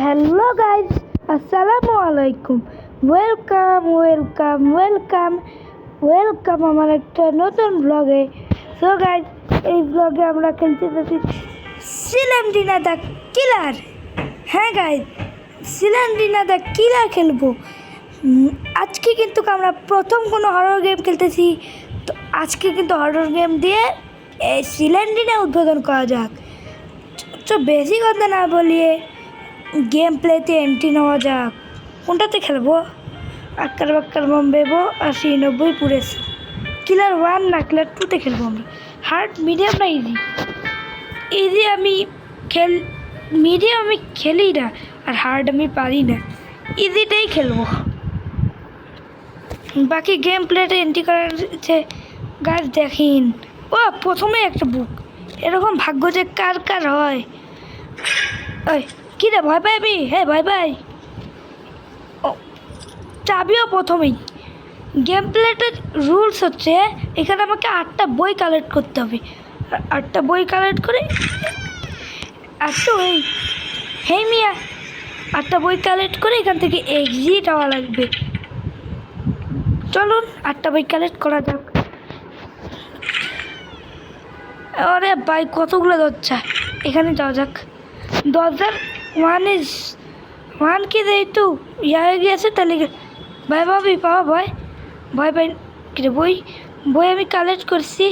Hello guys আসসালামু আলাইকুম। Welcome welcome welcome welcome আমার একটা নতুন ব্লগে সো গাইজ এই ব্লগে আমরা খেলতে যাচ্ছি সিলেন্ডিনা দ্য কিলার হ্যাঁ গাইজ সিলেন্ডিনা দ্য কিলার খেলব। আজকে কিন্তু আমরা প্রথম কোনো হরর গেম খেলতেছি। তো আজকে কিন্তু হরর গেম দিয়ে এই সিলেন্ডিনা উদ্বোধন করা যাক। তো বেশি কথা না বলিয়ে গেম প্লেতে এন্ট্রি নেওয়া যাক। কোনটাতে খেলব? আক্কার বাক্কার বম বেবো আশি, নব্বই পুরেছে কিলার ওয়ান না কিলার টুতে খেলব আমরা। হার্ড মিডিয়াম না ইজি ইজি আমি খেল মিডিয়াম আমি খেলি না, আর হার্ড আমি পারি না। ইজিটাই খেলব। বাকি গেম প্লেটে এন্ট্রি করার যে গাছ দেখিন। ও, প্রথমে একটা বুক এরকম ভাগ্য যে কার কার হয়। ওই। কী রে ভয় পাইবি? হ্যাঁ ভয় পাই। চাবিও প্রথমেই। গেম প্লেটের রুলস হচ্ছে, এখানে আমাকে আটটা বই কালেক্ট করতে হবে। আটটা বই কালেক্ট করে, আটটা ওই হেই মিয়া, আটটা বই কালেক্ট করে এখান থেকে এক্সিট হওয়া লাগবে। চলুন, আটটা বই কালেক্ট করা যাক। আরে ভাই, কতগুলো দরজা? এখানে যাওয়া যাক। দরজার ওয়ান ইজ, ওয়ান কি যেহেতু ইয়া হয়ে গিয়েছে তাহলে ভাই ভাবি পাওয়া ভয় ভয় পাই কিরে বই? বই আমি কালেক্ট করছি।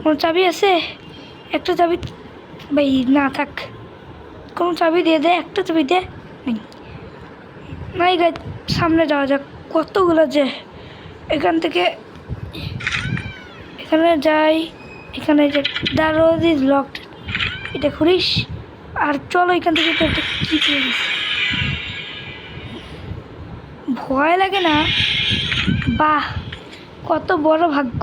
কোনো চাবি আছে? একটা চাবি ভাই, না থাক। কোনো চাবি দিয়ে দে, একটা চাবি দে। নেই। গাছ সামনে যাওয়া যাক। কতগুলো যে এখান থেকে এখানে যাই, এখানে যে দ্য রোজ ইজ লকড এটা খুলিস? আর চলো এখান থেকে তো একটা কি ভয় লাগে না? বাহ, কত বড় ভাগ্য।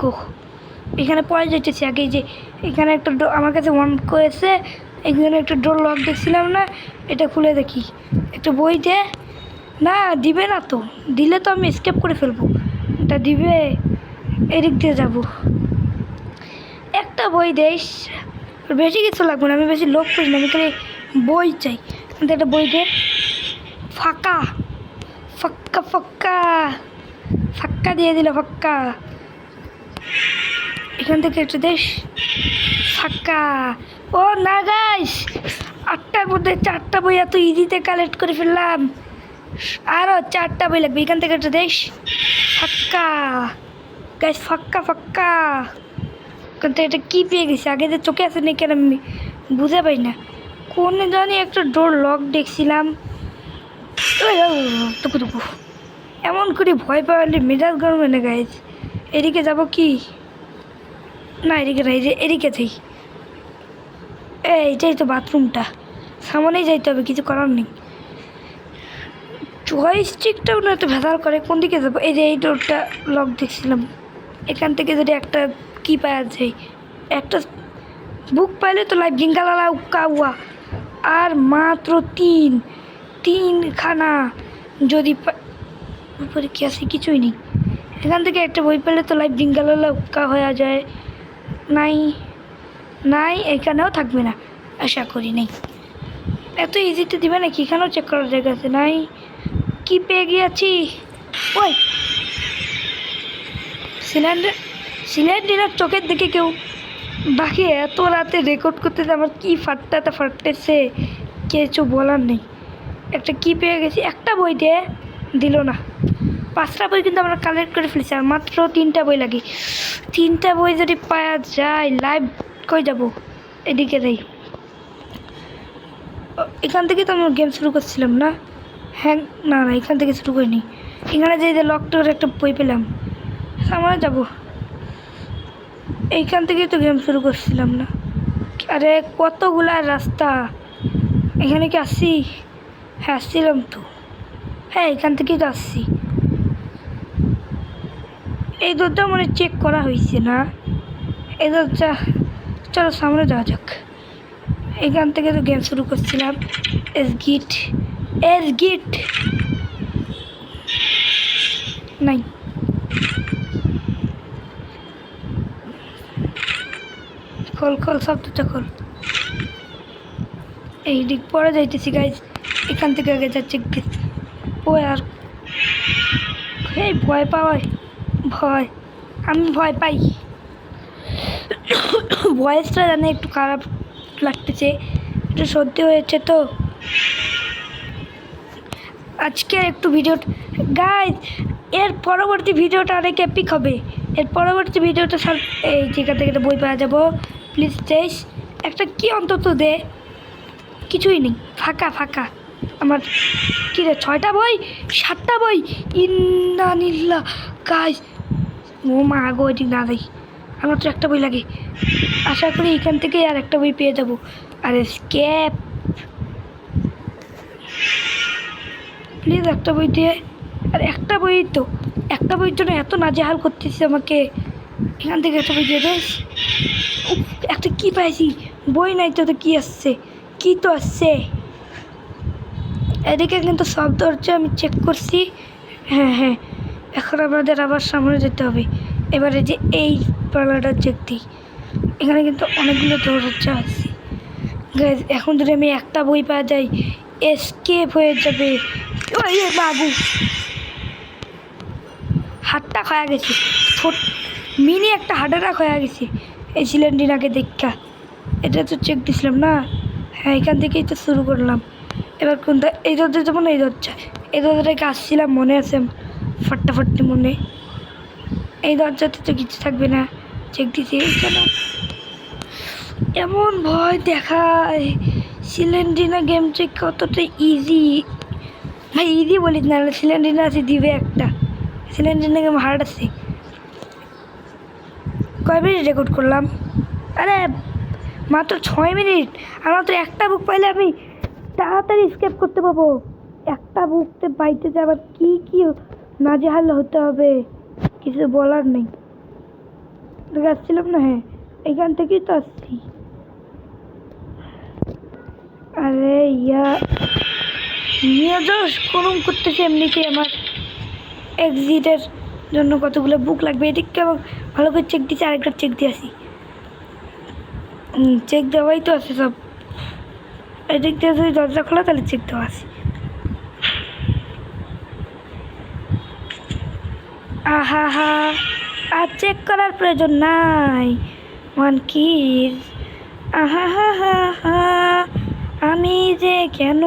এখানে পরে যেতেছি আগে যে, এখানে একটা আমার কাছে ওয়ান করেছে, এখানে একটা ডোর লক দেখছিলাম না, এটা খুলে দেখি। একটা বই দে। না, দিবে না তো। দিলে তো আমি স্কেপ করে ফেলব। এটা দিবে, এদিক দিয়ে যাব। একটা বই দেশ বেশি কিছু লাগবে না, আমি বেশি লোক করি না, আমি খালি বই চাই। কিন্তু একটা বই দে। ফাঁকা। ফাক্কা ফাক্কা ফাক্কা দিয়ে দিল ফাক্কা এখান থেকে একটা দেশ। ফাঁকা। ও, না গাইস আটটার মধ্যে চারটা বই এত ইজিতে কালেক্ট করে ফেললাম। আরও চারটা বই লাগবে। এখান থেকে একটা দেশ। ফাক্কা গাইস ফাক্কা ফাক্কা কিন্তু এটা কী পেয়ে গেছি। আগে যে চোখে আসে নাকি আর আমি বুঝে পাই না। কোনে জানি একটা ডোর লক দেখছিলাম। টুকু এমন করে ভয় পাওয়ালে মেজাজ গরম এনে গাইজ এদিকে যাব কি? না, এদিকে না এদিকে যাই এইটাই তো বাথরুমটা সামনেই যাইতে হবে, কিছু করার নেই। জয়স্টিকটাও না তো ভেজাল করে, কোন দিকে যাব? এই যে এই ডোরটা লক দেখছিলাম। এখান থেকে যদি একটা কি পাওয়া যায়। একটা বুক পাইলে তো লাইফ জিঙ্গালালা উক্কা উয়া। আর মাত্র তিন, তিনখানা যদি উপরে কি আছে? কিছুই নেই। এখান থেকে একটা বই পেলে তো লাইফ জিঙ্গালালা উক্কা হয়ে যায়। নাই নাই, এখানেও থাকবে না। আশা করি নেই। এত ইজিতে দিবে নাকি? এখানেও চেক করার জায়গা আছে। নাই, কি পেয়ে গিয়েছি? ওই সিলিন্ডার সিলিন্ডারের চোখের দিকে কেউ বাকি এত রাতে রেকর্ড করতে আমার কি ফাটটাতে ফাটতেছে, কিছু বলার নেই। একটা কি পেয়ে গেছি? একটা বই দিয়ে দিল না। পাঁচটা বই কিন্তু আমরা কালেক্ট করে ফেলেছি, আর মাত্র তিনটা বই লাগে। তিনটা বই যদি পাওয়া যায় লাইভ কই যাব? এদিকে যাই এখান থেকে তো আমরা গেম শুরু করছিলাম না? হ্যাঁ না না, এখান থেকে শুরু করিনি। এখানে যে লকটার একটা বই পেলাম। আমরা যাব। এইখান থেকেই তো গেম শুরু করছিলাম না। আরে কতগুলা রাস্তা? এখানে কি আসছি? হ্যাঁ আসছিলাম তো। হ্যাঁ এখান থেকেই তো আসছি। এই দরজা মানে চেক করা হয়েছে না? এই দরজা, চলো সামনে যাওয়া যাক। এখান থেকে তো গেম শুরু করছিলাম। এস গিট এস গিট নাই খোল খোল সব দুটো খোল। এই দিক পরে যাইতেছি গাইজ এখান থেকে আগে যাচ্ছে ও আর এই ভয় পাওয়ায়, ভয়। আমি ভয় পাই। ভয়েসটা জানি একটু খারাপ লাগতেছে। একটু সর্দি হয়েছে তো। আজকে একটু ভিডিও গাইজ এর পরবর্তী ভিডিওটা অনেক এপিক হবে। এর পরবর্তী ভিডিওটা সব এই যেখান থেকে বই পাওয়া যাব। প্লিজ দেশ একটা কি অন্তত দে। কিছুই নেই ফাঁকা ফাঁকা। আমার কী রে ছয়টা বই? সাতটা বই? ইন্দানিল্লা গাইজ ও মা গো এটি না দেয় আমার তো একটা বই লাগে। আশা করি এখান থেকে আর একটা বই পেয়ে যাব। আর স্ক্যাপ প্লিজ একটা বই দিয়ে আর একটা বই তো একটা বইয়ের জন্য এত নাজেহাল করতেছি আমাকে। এখান থেকে একটা বই দিয়ে উফ, একটা কি পাইছি? বই নাই তো কি আসছে? কি তো আসছে? এদিকে কিন্তু সব দরজা আমি চেক করছি। হ্যাঁ হ্যাঁ। এখন আমাদের আবার সামনে যেতে হবে। এবারে যে এই পালাটা চেক দিই এখানে কিন্তু অনেকগুলো দরজা আছে। এখন যদি আমি একটা বই পাওয়া যাই এসকেপ হয়ে যাবে। ওই বাবু। হাতটা খয়া গেছে। ছোট মিনি একটা হার্ট অ্যাটাক হয়ে গেছে। এই সিলিন্ডিনাকে দেখা। এটা তো চেক দিছিলাম না। হ্যাঁ এখান থেকেই তো শুরু করলাম। এবার কোনটা? এই দরজা যেমন এই দরজা। এই দরজাটাকে আসছিলাম, মনে আছে ফাট্টাফাট্টি মনে। এই দরজাতে তো কিছু থাকবে না। চেক দিছি এমন ভয় দেখায়। সিলেন্ডিনা গেমটা কতটা ইজি ভাই ইজি বলিস না সিলেন্ডিনা আছে, দিবে একটা। সিলেন্ডিনা গেম হার্ড আছে। কয় মিনিট রেকর্ড করলাম? আরে, মাত্র ছয় মিনিট। আর মাত্র একটা বুক পাইলে আমি তাড়াতাড়ি স্কেপ করতে পারব একটা বুকতে পাইতে যে আবার কী কী নাজেহাল হতে হবে, কিছু বলার নেই। আসছিলাম না? হ্যাঁ এখান থেকেই তো আসছি। আরে, ইয়া নিয়ে যাও করতেছে এমনিতে আমার এক্সিটের জন্য কতগুলো বুক লাগবে? এদিককে আবার ভালো করে চেক দিচ্ছি আরেকটা চেক দিয়ে আসি। চেক দেওয়াই তো আছে সব। এদিক দিয়ে যদি দরজা খোলা, তাহলে চেক দেওয়া আছে। আহা হা আর চেক করার প্রয়োজন নাই। ওয়ান কিজ আহা হা হা হা আমি যে কেন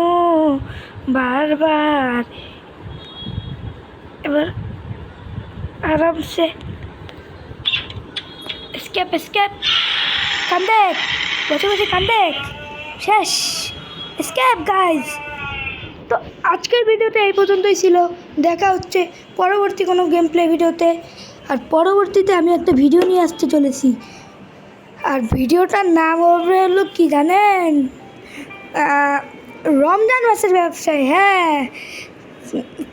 বারবার এবার আরামসে স্কেপ স্কেপ কান দেখ বসে বসে কান দেখ শেষ স্কেপ গাইজ তো আজকের ভিডিওটা এই পর্যন্তই ছিল। দেখা হচ্ছে পরবর্তী কোনো গেম প্লে ভিডিওতে। আর পরবর্তীতে আমি একটা ভিডিও নিয়ে আসতে চলেছি। আর ভিডিওটার নাম হবে হলো কি জানেন? রমজান মাসের ব্যবসায় হ্যাঁ।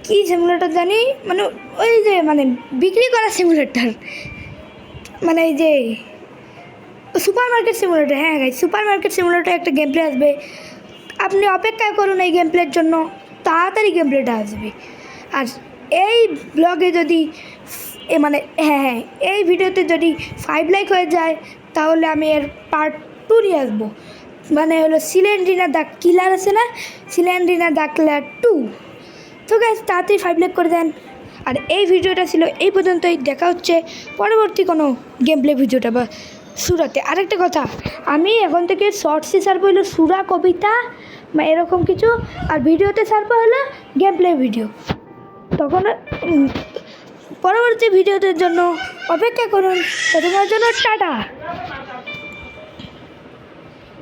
কি সিমুলেটার জানি? মানে ওই যে মানে বিক্রি করা সিমুলেটার। মানে এই যে সুপার মার্কেট সিমুলেটার হ্যাঁ গাই সুপার মার্কেট সিমুলেটার একটা গেম প্লে আসবে। আপনি অপেক্ষা করুন এই গেম প্লের জন্য, তাড়াতাড়ি গেম প্লেটা আসবে। আর এই ব্লগে যদি এ মানে হ্যাঁ হ্যাঁ এই ভিডিওতে যদি ফাইভ লাইক হয়ে যায়, তাহলে আমি এর পার্ট টু নিয়ে আসব। মানে হলো সিলেন্ড্রিনা দ্য কিলার আছে না? সিলেন্ড্রিনা দ্য কিলার টু তো গ্যাস তাড়াতাড়ি ফাইভ লাইক করে দেন। আর এই ভিডিওটা ছিল এই পর্যন্তই, দেখা হচ্ছে পরবর্তী কোনো গেম প্লে ভিডিওটা বা সুরাতে। আরেকটা কথা, আমি এখন থেকে শর্টসে ছাড়বো হলো সুরা, কবিতা, বা এরকম কিছু, আর ভিডিওতে ছাড়বো হলো গেম প্লে ভিডিও তখন পরবর্তী ভিডিওদের জন্য অপেক্ষা করুন। তোমার জন্য টাটা।